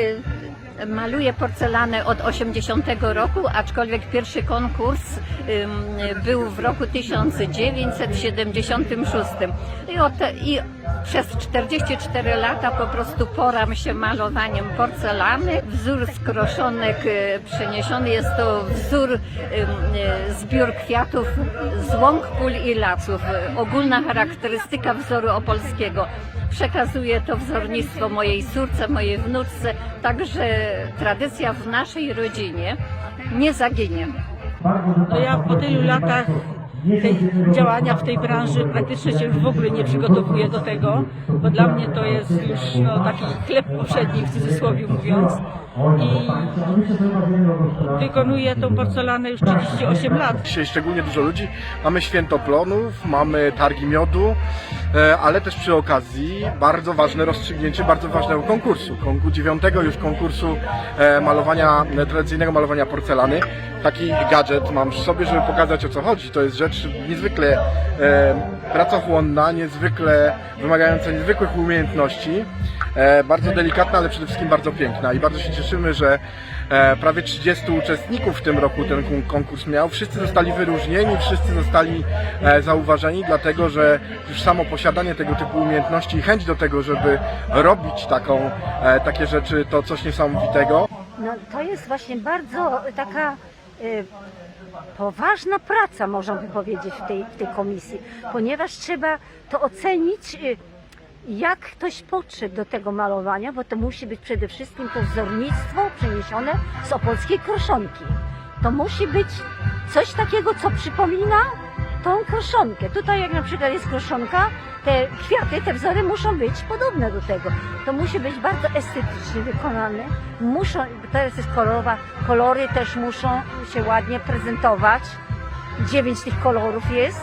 y, maluję porcelanę od 80 roku, aczkolwiek pierwszy konkurs był w roku 1976. I, od, I przez 44 lata po prostu poram się malowaniem porcelany. Wzór z kroszonek y, przeniesiony jest to wzór y, zbiór kwiatów z łąk, pól i lasów. Ogólna charakterystyka wzoru opolskiego. Przekazuję to wzornictwo mojej córce, mojej wnuczce, także tradycja w naszej rodzinie nie zaginie. No ja po tylu latach tej działania w tej branży praktycznie się już w ogóle nie przygotowuję do tego, bo dla mnie to jest już no, taki chleb powszedni w cudzysłowie mówiąc. I wykonuję tą porcelanę już 38 lat. Dzisiaj szczególnie dużo ludzi. Mamy święto plonów, mamy targi miodu, e, ale też przy okazji bardzo ważne rozstrzygnięcie bardzo ważnego konkursu. Konku dziewiątego już konkursu e, malowania, e, tradycyjnego malowania porcelany. Taki gadżet mam przy sobie, żeby pokazać o co chodzi. To jest rzecz niezwykle e, pracochłonna, niezwykle wymagająca niezwykłych umiejętności. E, bardzo delikatna, ale przede wszystkim bardzo piękna i bardzo się cieszymy, że e, prawie 30 uczestników w tym roku ten kon- konkurs miał. Wszyscy zostali wyróżnieni, wszyscy zostali e, zauważeni, dlatego że już samo posiadanie tego typu umiejętności i chęć do tego, żeby robić taką, e, takie rzeczy, to coś niesamowitego. No, to jest właśnie bardzo taka y, poważna praca, można by powiedzieć, w tej, w tej komisji, ponieważ trzeba to ocenić, y, jak ktoś podszedł do tego malowania, bo to musi być przede wszystkim to wzornictwo przeniesione z opolskiej kroszonki. To musi być coś takiego, co przypomina tą kroszonkę. Tutaj jak na przykład jest kroszonka, te kwiaty, te wzory muszą być podobne do tego. To musi być bardzo estetycznie wykonane. Muszą, teraz jest kolorowa, kolory też muszą się ładnie prezentować. Dziewięć tych kolorów jest.